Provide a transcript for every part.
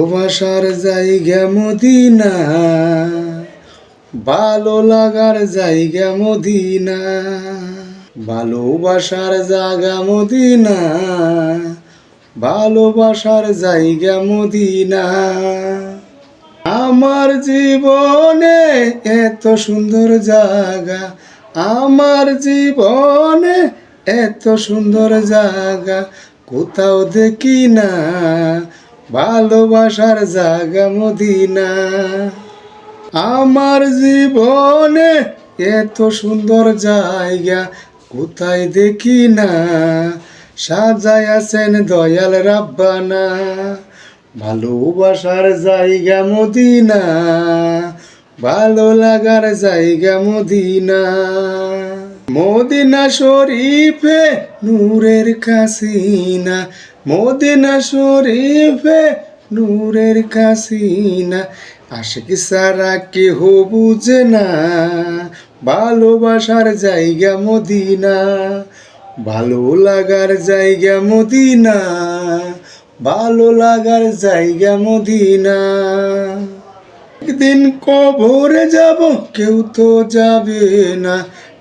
ভালোবাসার জায়গা মদিনা। ভালো লাগার জায়গা মদিনা। ভালোবাসার জায়গা মদিনা। ভালোবাসার জায়গা মদিনা। আমার জীবনে এত সুন্দর জায়গা। আমার জীবনে এত সুন্দর জায়গা। কোথাও দেখি না। ভালোবাসার জায়গা মদিনা। আমার জীবনে এত সুন্দর জায়গা কোথায় দেখি না। সাজায় আছেন দয়াল রাব্বানা। ভালোবাসার জায়গা মদিনা। ভালো লাগার জায়গা মদিনা। মদিনা শরীফে নূরের কাসিনা। মদিনা শরীফে নূরের কাসিনা। আশিক সারা কেহ বুঝে না, ভালোবাসার জায়গা মদিনা। ভালো লাগার জায়গা মদিনা, ভালো লাগার জায়গা মদিনা। একদিন কবরে যাব, কেউ তো যাবে না।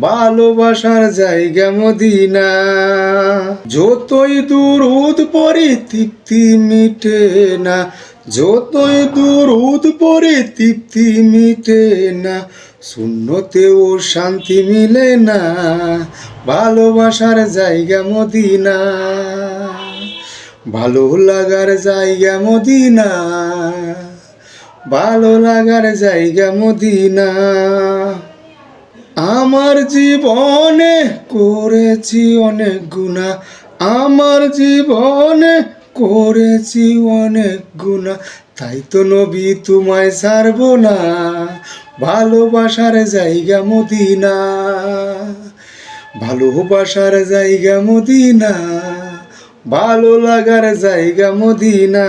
ভালোবাসার জায়গা মদিনা। যতই দূরত পরে তৃপ্তি মিটে না। যতই দূরত পরে তৃপ্তি মিটে না। শূন্যতেও শান্তি মিলে না। ভালোবাসার জায়গা মদিনা। ভালো লাগার জায়গা মদিনা। ভালো লাগার জায়গা মদিনা। আমার জীবনে করেছি অনেক গুণা আমার জীবনে করেছি অনেক গুণা তাই তো নবী তোমায় ছাড়ব না। ভালোবাসার জায়গা মদিনা। ভালোবাসার জায়গা মদিনা। ভালো লাগার জায়গা মদিনা।